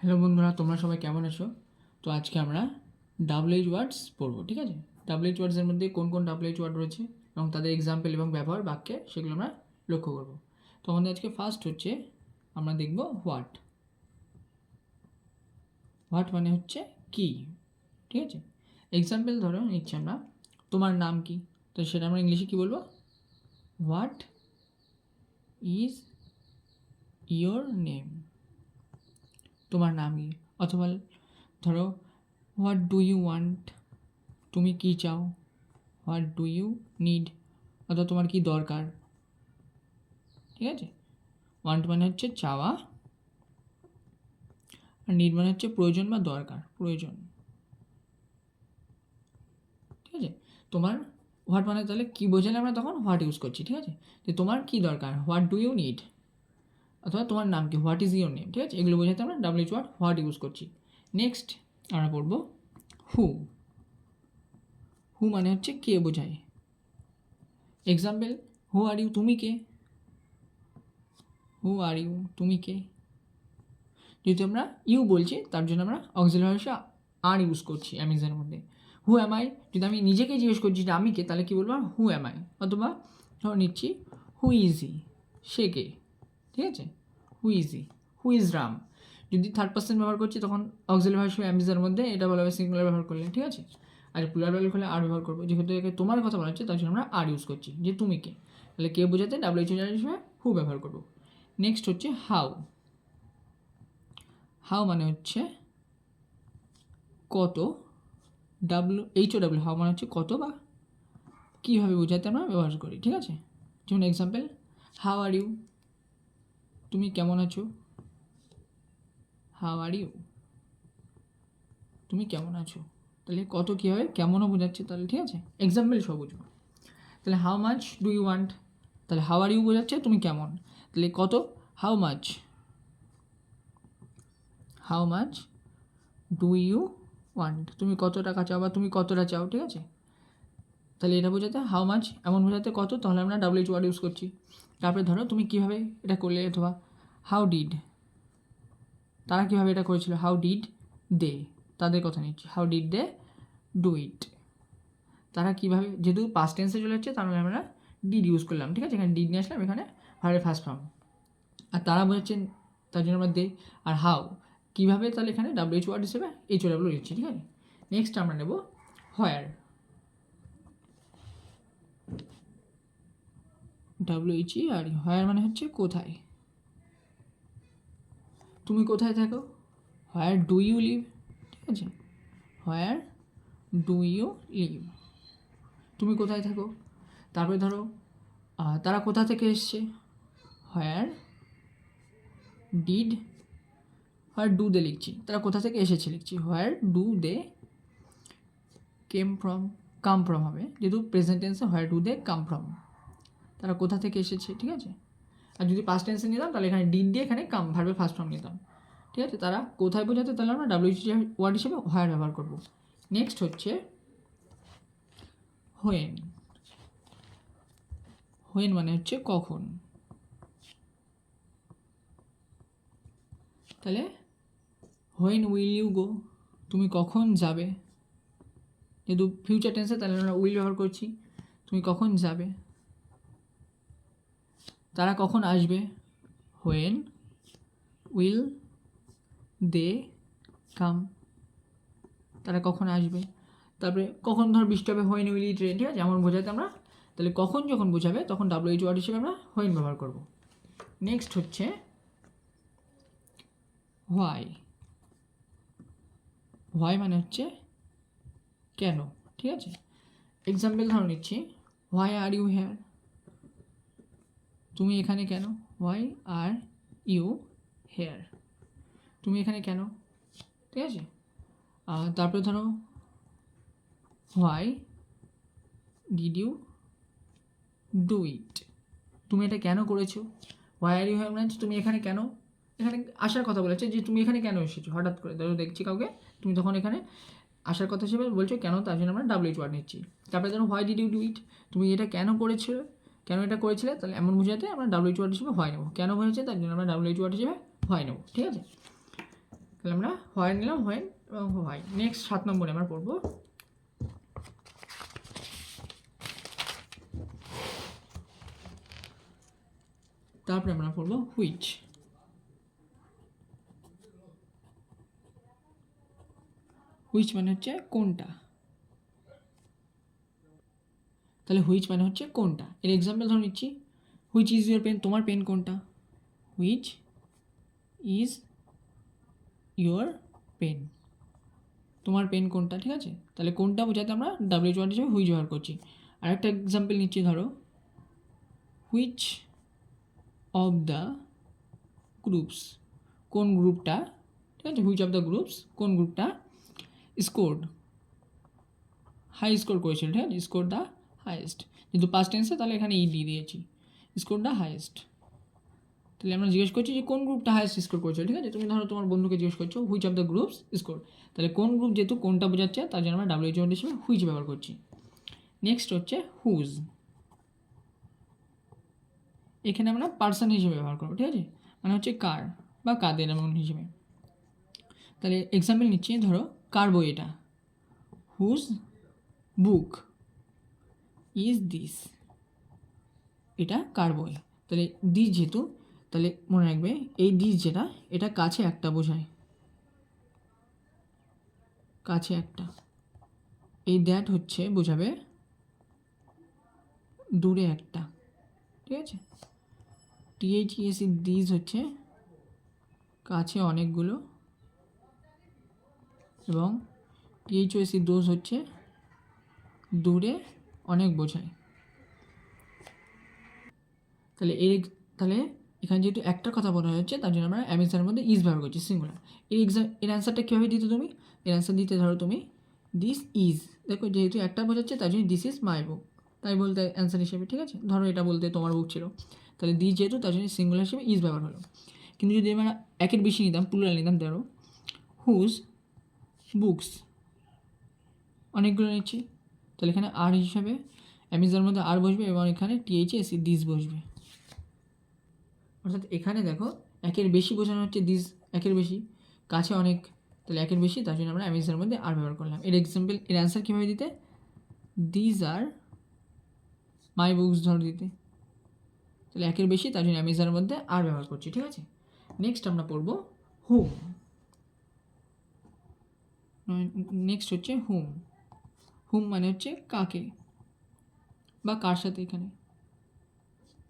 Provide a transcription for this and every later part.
Hello বন্ধুরা, তোমরা সবাই কেমন আছো? তো আজকে আমরা ডাবল এইচ ওয়ার্ডস পড়ব, ঠিক আছে? ডাবল এইচ ওয়ার্ডসের মধ্যে কোন কোন ডাবল এইচ ওয়ার্ড রয়েছে এবং তাদের এক্সাম্পল এবং ব্যবহার, বাক্যে সেগুলো আমরা লক্ষ্য করব। তো আমাদের আজকে ফার্স্ট হচ্ছে, আমরা দেখব হোয়াট হোয়াট মানে হচ্ছে কি, ঠিক আছে? এক্সাম্পল ধরো, নিচ্ছি আমরা। তোমার নাম কি? তো সেটা আমরা ইংলিশে কী বলব? হোয়াট ইজ ইয়োর নেম তোমার নাম কি অথবা ধরো হোয়াট ডু ইউ ওয়ান্ট তুমি কি চাও? হোয়াট ডু ইউ নিড অথবা তোমার কি দরকার? ঠিক আছে? ওয়ান্ট মানে হচ্ছে চাওয়া। আর নিড মানে হচ্ছে প্রয়োজন বা দরকার। প্রয়োজন। ঠিক আছে? তোমার হোয়াট মানে তাহলে কী বোঝালে আমরা তখন হোয়াট ইউজ করছি, ঠিক আছে? যে তোমার কি দরকার? হোয়াট ডু ইউ নিড অথবা তোমার নাম কি? হোয়াট ইজ ইউর নেম ঠিক আছে? এগুলো বোঝাতে আমরা ডাব্লিউ ওয়ার্ড হোয়াট ইউজ করছি। নেক্সট আমরা পড়ব হু হু মানে হচ্ছে কে বোঝায়। এক্সাম্পল হু আর ইউ তুমি কে? হু আর ইউ তুমি কে? যেহেতু আমরা ইউ বলছি, তার জন্য আমরা অক্সিলারি ভাষা আর ইউজ করছি অ্যামেজনের মধ্যে। হু এম আই যদি আমি নিজেকে জিজ্ঞেস করছি যে আমি কে, তাহলে কী বলব? হু এম আই অথবা ধরো নিচ্ছি হু ইজি সে কে? ঠিক আছে? Who is who is Ram যদি থার্ড পার্সন ব্যবহার করছি, তখন অক্সিলারি ভাষা অ্যামেজনের মধ্যে, এটা বলা হবে সিঙ্গুলার ব্যবহার করলে, ঠিক আছে? আর প্লুরাল ব্যবহার করলে আর ব্যবহার করব। যেহেতু একে তোমার কথা বলা হচ্ছে, তার জন্য আমরা আর ইউজ করছি। যে তুমি কে? তাহলে কে বোঝাতে? ডাব্লিউএইচ হিসেবে হু ব্যবহার করব। নেক্সট হচ্ছে হাউ হাউ মানে হচ্ছে কত? W H O W how মানে হচ্ছে কত বা কীভাবে বোঝাতে আমরা ব্যবহার করি, ঠিক আছে? যেমন এক্সাম্পল হাউ আর ইউ তুমি কেমন আছো? হাউ আর ইউ তুমি কেমন আছো? তাহলে কত কী হবে কেমনও বোঝাচ্ছে, তাহলে ঠিক আছে? এক্সাম্পল সব বুঝব। তাহলে how much do you want তাহলে হাউ আর ইউ বোঝাচ্ছে, তুমি কেমন? তাহলে কত? How much how much do you want তুমি কত টাকা চাও বা তুমি কতটা চাও, ঠিক আছে? তাহলে এটা বোঝাতে হাউ মাচ এমন বোঝাতে কত? তাহলে আমরা ডাব্লিউ ওয়ার্ড ইউজ করছি। তারপরে ধরো তুমি কীভাবে এটা করলে অথবা হাউ ডিড তারা কীভাবে এটা করেছিল? হাউ ডিড দে তাদের কথা নিচ্ছি। How did they do it তারা কীভাবে, যেহেতু পাস্ট টেন্সে চলে যাচ্ছে তার মানে আমরা ডিড ইউজ করলাম, ঠিক আছে? এখানে ডিড নিয়ে আসলাম, এখানে ভার্বের ফার্স্ট ফর্ম আর তারা বোঝাচ্ছেন তার জন্য আমরা দে আর হাউ কীভাবে তাহলে এখানে ডাব্লিউএইচ ওয়ার্ড হিসেবে এইচ ও ডাব্লিউ লিখছি ঠিক আছে? নেক্সট আমরা নেব হোয়ার ডাব্লিউএইচ ই আর হোয়ার মানে হচ্ছে কোথায়? তুমি কোথায় থাকো? হোয়ার ডু ইউ লিভ ঠিক আছে? হোয়ার ডু ইউ লিভ তুমি কোথায় থাকো? তারপরে ধরো তারা কোথা থেকে এসছে? Where did where do they লিখছি। তারা কোথা থেকে এসেছে লিখছি? Where do they came from come from হবে। যেহেতু প্রেজেন্ট টেন্সে where do they come from তারা কোথা থেকে এসেছে, ঠিক আছে? আর যদি পাস্ট টেন্সে নিতাম, তাহলে এখানে ডিড দিয়ে এখানে কাম ভার্বের ফার্স্ট ফর্ম নিতাম। ঠিক আছে? তারা কোথায় বোঝাতে তাহলে আমরা ডাব্লিউ ওয়ার্ড হিসেবে হোয়ার ব্যবহার করব। নেক্সট হচ্ছে হোয়েন হোয়েন মানে হচ্ছে কখন। তাহলে হোয়েন উইল ইউ গো তুমি কখন যাবে? যেহেতু ফিউচার টেন্সে তাহলে আমরা উইল ব্যবহার করছি। তুমি কখন যাবে? তারা কখন আসবে? হোয়েন উইল দে কাম তারা কখন আসবে? তারপরে কখন ধর বৃষ্টি হবে? হোয়েন উইল ইট রেন ঠিক আছে? এমন বোঝাতে আমরা, তাহলে কখন যখন বোঝাবে, তখন ডাব্লিউ এইচ ওয়ার্ড হিসেবে আমরা হোয়েন ব্যবহার করব। নেক্সট হচ্ছে হোয়াই হোয়াই মানে হচ্ছে কেন? ঠিক আছে? এক্সাম্পল ধরো নিচ্ছি। হোয়াই আর ইউ হেয়ার তুমি এখানে কেন? হোয়াই আর ইউ হেয়ার তুমি এখানে কেন? ঠিক আছে? তারপরে ধরো why did you do it তুমি এটা কেন করেছ? হোয়াই আর ইউ হ্যাভ মানে তুমি এখানে কেন? এখানে আসার কথা বলেছে যে তুমি এখানে কেন এসেছ? হঠাৎ করে ধরো দেখছি কাউকে, তুমি তখন এখানে আসার কথা হিসেবে বলছো, কেন? তার জন্য আমরা ডাব্লিউ ওয়ার্ড নিচ্ছি। তারপরে ধরো why did you do it তুমি এটা কেন করেছিলে কেন এটা করেছিলে? তাহলে এমন বোঝাতে আমরা ডাব্লিউ ওয়ার্ড হিসেবে হয় নেব। কেন হয়েছে তার জন্য আমরা ডাব্লিউ ওয়ার্ড হিসেবে হয় নেব, ঠিক আছে? তাহলে আমরা হোয়াই নিলাম হোয়েন এবং হোয়াই নেক্সট সাত নম্বরে আমরা পড়ব। তারপরে আমরা পড়ব হুইচ হুইচ মানে হচ্ছে কোনটা? তাহলে হুইচ মানে হচ্ছে কোনটা? এর এক্সাম্পল ধরে নিচ্ছি। হুইচ ইজ ইউর পেন তোমার পেন কোনটা? হুইচ ইজ ইউর পেন তোমার পেন কোনটা? ঠিক আছে? তাহলে কোনটা বোঝাতে আমরা ডাব্লিউ ওয়ার্ড হিসেবে হুইচ ব্যবহার করছি। আরেকটা এক্সাম্পল নিচ্ছি, ধরো। হুইচ অফ দ্য গ্রুপস কোন গ্রুপটা? ঠিক আছে? হুইচ অফ দ্য গ্রুপস কোন গ্রুপটা? স্কোর হাই স্কোর করেছিল, ঠিক আছে? স্কোর দ্য হাইয়েস্ট কিন্তু পাস্ট টেন্সে তাহলে এখানে ই দিয়ে দিয়েছি। স্কোরটা দ্য হাইয়েস্ট তাহলে আমরা জিজ্ঞেস করছি যে, কোন গ্রুপটা হাইয়েস্ট স্কোর করেছিল ঠিক আছে? তুমি ধরো তোমার বন্ধুকে জিজ্ঞেস করছ which of the groups score তাহলে কোন গ্রুপ যেহেতু কোনটা বোঝাচ্ছে, তার জন্য আমরা ডাব্লিউ জয়েন্ট হিসেবে হুইচ ব্যবহার করছি। নেক্সট হচ্ছে হুজ এখানে আমরা পার্সন হিসেবে ব্যবহার করব, ঠিক আছে? মানে হচ্ছে কার বা কাদের এমন হিসেবে। তাহলে এক্সাম্পল নিচ্ছি, ধরো কার বই এটা হুজ বুক ইজ দিস এটা কার তাহলে দিস যেহেতু, তাহলে মনে রাখবে, এই দিস যেটা, এটা কাছে একটা বোঝায়। কাছে একটা। এই দ্যাট হচ্ছে, বোঝাবে দূরে একটা। ঠিক আছে? টিএইচইএসি দিস হচ্ছে কাছে অনেকগুলো। এবং টিএইচওএসি দোষ হচ্ছে দূরে অনেক বোঝায়। তাহলে এর তাহলে এখানে যেহেতু একটা কথা বলা হচ্ছে তার জন্য আমরা অ্যামিসার মধ্যে ইজ ব্যবহার করছি সিঙ্গুলার এর এক্সাম এর অ্যান্সারটা কীভাবে দিতে তুমি? এর অ্যান্সার দিতে ধরো তুমি দিস ইজ দেখো যেহেতু একটা বোঝাচ্ছে, তার জন্য দিস ইজ মাই বুক তাই বলতে অ্যান্সার হিসেবে, ঠিক আছে? ধরো এটা বলতে তোমার বুক ছিল। তাহলে দিস যেহেতু, তার জন্য সিঙ্গুলার হিসেবে ইজ ব্যবহার হলো। কিন্তু যদি আমরা একের বেশি নিতাম প্লুরাল নিতাম, ধরো হুজ বুকস অনেকগুলো নিচ্ছি। তাহলে এখানে আর হিসাবে, অ্যামিজার মধ্যে আর বসবে এবং এখানে টিএইচ এসি দিস বসবে। অর্থাৎ এখানে দেখো, একের বেশি বোঝানো হচ্ছে দিস একের বেশি। কাছে অনেক, তাহলে একের বেশি, তার জন্য আমরা অ্যামিজার মধ্যে আর ব্যবহার করলাম। এর এক্সাম্পল এর অ্যান্সার কীভাবে দিতে? দিস আর মাই বুকস ধর দিতে। তাহলে একের বেশি, তার জন্য অ্যামিজার মধ্যে আর ব্যবহার করছি, ঠিক আছে? নেক্সট আমরা পড়ব হুম নেক্সট হচ্ছে হুম হুম মানে হচ্ছে কাকে? বা কার সাথে এখানে?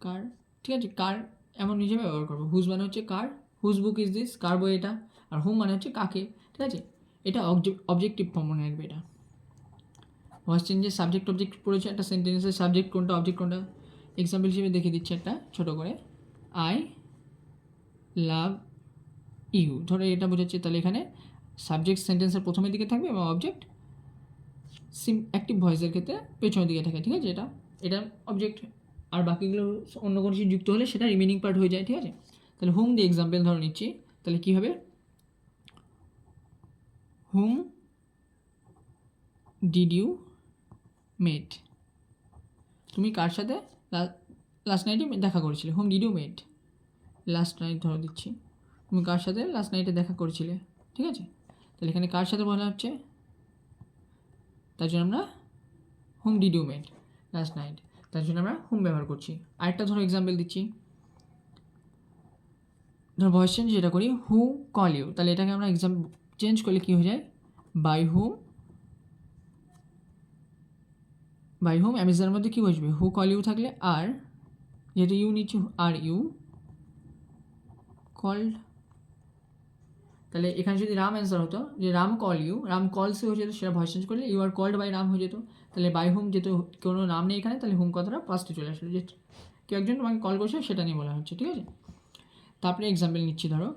কার? ঠিক আছে, কার এমন হিসেবে ব্যবহার করব। হুজ মানে হচ্ছে কার? হুজ বুক ইজ দিস, কার বই এটা? আর হুম মানে হচ্ছে কাকে? ঠিক আছে? এটা অবজেক্টিভ ফর্ম মনে রাখবে এটা। ভয়েস চেঞ্জের সাবজেক্ট অবজেক্ট পড়েছে, একটা সেন্টেন্সের সাবজেক্ট কোনটা অবজেক্ট কোনটা? এক্সাম্পল হিসেবে দেখিয়ে দিচ্ছি একটা, ছোটো করে। আই লাভ ইউ ধরো এটা বোঝাচ্ছে, তাহলে এখানে সাবজেক্ট সেন্টেন্সের প্রথমের দিকে থাকবে এবং অবজেক্ট সিম অ্যাক্টিভ ভয়েসের ক্ষেত্রে পেছনের দিকে থাকে, ঠিক আছে? এটা এটা অবজেক্ট আর বাকিগুলো অন্য কোনো কিছু যুক্ত হলে সেটা রিমেনিং পার্ট হয়ে যায়, ঠিক আছে? তাহলে হোম দিয়ে এক্সাম্পল ধরে নিচ্ছি, তাহলে কী হবে? হোম ডিড ইউ মেট তুমি কার সাথে লাস্ট নাইটে দেখা করেছিলে? Whom did you meet last night ধরে দিচ্ছি তুমি কার সাথে লাস্ট নাইটে দেখা করেছিলে? ঠিক আছে? তাহলে এখানে কার সাথে বলা হচ্ছে? তার জন্য আমরা whom did you meet last night তার জন্য আমরা হুম ব্যবহার করছি। আরেকটা ধরো এক্সাম্পল দিচ্ছি। ধরো ভয়েস চেঞ্জ যেটা করি হু কল ইউ তাহলে এটাকে আমরা এক্সাম চেঞ্জ করলে কী হয়ে যায়? বাই হুম বাই হুম অ্যামেজনের মধ্যে কী বসবে? হু কল ইউ থাকলে আর, যেহেতু ইউ নিচ্ছি আর ইউ কল্ড তাহলে এখানে যদি রাম অ্যান্সার হতো, যে রাম কল ইউ রাম কলসে হয়ে যেত, সেটা ভয়েস চেঞ্জ করলে you are called by Ram হয়ে যেত। তাহলে বাই হুম যেহেতু কোনো নাম নেই এখানে, তাহলে হুম কথাটা ফার্স্টে চলে আসলো, যে কেউ একজন তোমাকে কল করছে, সেটা নিয়ে বলা হচ্ছে, ঠিক আছে? তারপরে এক্সাম্পল নিচ্ছি, ধরো।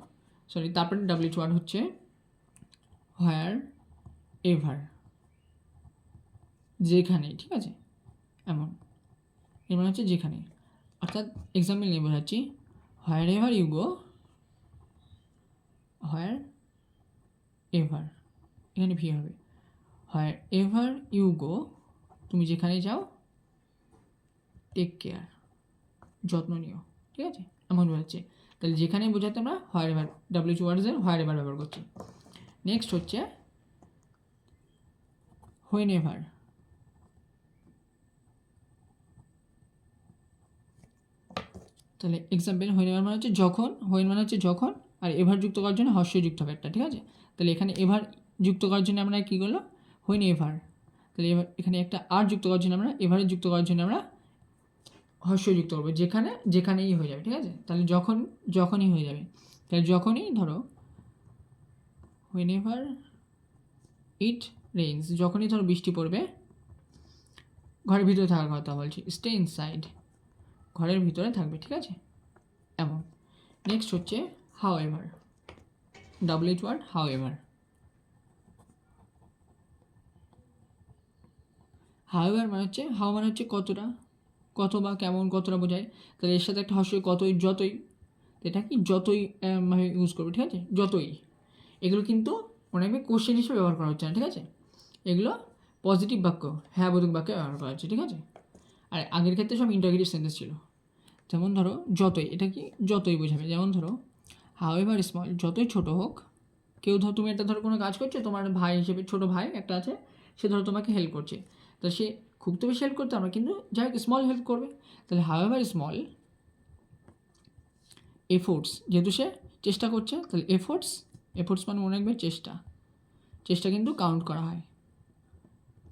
সরি তারপরে ডাব্লিউ ওয়ার্ড হচ্ছে হোয়ার এভার যেখানে, ঠিক আছে? এমন। এর মানে হচ্ছে যেখানে। অর্থাৎ এক্সাম্পল নিয়ে বোঝাচ্ছি wherever you go wherever এখানে ভি হবে হয় এভার ইউ গো তুমি যেখানে যাও টেক কেয়ার যত্ন নিও, ঠিক আছে? এমন বোঝাচ্ছে তাহলে যেখানে বোঝাতে আমরা হোয়ার এভার ডাব্লিউচ ওয়ার্ডসের হোয়ার এভার ব্যবহার করছি। নেক্সট হচ্ছে হোয়েন এভার তাহলে এক্সাম্পল হোয়েন এভার মানে হচ্ছে যখন হোয়েন মানে হচ্ছে যখন, আর এভার যুক্ত করার জন্য হর্ষ যুক্ত হবে একটা ঠিক আছে? তাহলে এখানে এভার যুক্ত করার জন্য আমরা কী করল হোয়েন এভার তাহলে এবার এখানে একটা আর যুক্ত করার জন্য আমরা, এভারে যুক্ত করার জন্য আমরা হর্ষ যুক্ত করব, যেখানে, যেখানেই হয়ে যাবে, ঠিক আছে? তাহলে যখন, যখনই হয়ে যাবে, তাহলে যখনই ধরো হোয়েন এভার ইট রেইনস যখনই ধরো বৃষ্টি পড়বে, ঘরের ভিতরে থাকার কথা বলছি স্টে ইনসাইড ঘরের ভিতরে থাকবে, ঠিক আছে? এমন নেক্সট হচ্ছে however however however মানে হচ্ছে হাউ মানে হচ্ছে কতটা, কত বা কেমন কতটা বোঝায়। তাহলে এর সাথে একটা হর্ষই কতই, যতই এটা কি যতই ভাবে ইউজ করবে, ঠিক আছে? যতই। এগুলো কিন্তু মনে হবে কোশ্চেন হিসেবে ব্যবহার করা হচ্ছে না, ঠিক আছে? এগুলো পজিটিভ বাক্য হ্যাঁ বোধক বাক্যে ব্যবহার করা হচ্ছে, ঠিক আছে? আর আগের ক্ষেত্রে সব ইন্টারগেটিভ সেন্টেন্স ছিল। যেমন ধরো, যতই, এটা কি যতই বোঝাবে? যেমন ধরো হাউ এভার স্মল যতই ছোট হোক, কেউ ধরো, তুমি একটা ধরো কোনো কাজ করছ, তোমার ভাই হিসেবে, ছোটো ভাই একটা আছে, সে ধরো তোমাকে হেল্প করছে। তো সে খুব তো বেশি হেল্প করতে আমরা কিন্তু যাই হোক স্মল হেল্প করবে। তাহলে হাউ এভার স্মল এফোর্টস যেহেতু সে চেষ্টা করছে, তাহলে এফোর্টস এফোর্টস মানে মনে রাখবে চেষ্টা। চেষ্টা কিন্তু কাউন্ট করা হয়।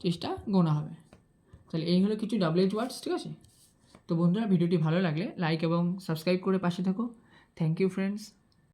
চেষ্টা গোনা হবে। তাহলে এই হলো কিছু ডাবলেট ওয়ার্ডস ঠিক আছে? তো বন্ধুরা, ভিডিওটি ভালো লাগলে লাইক এবং সাবস্ক্রাইব করে পাশে থাকো। Thank you friends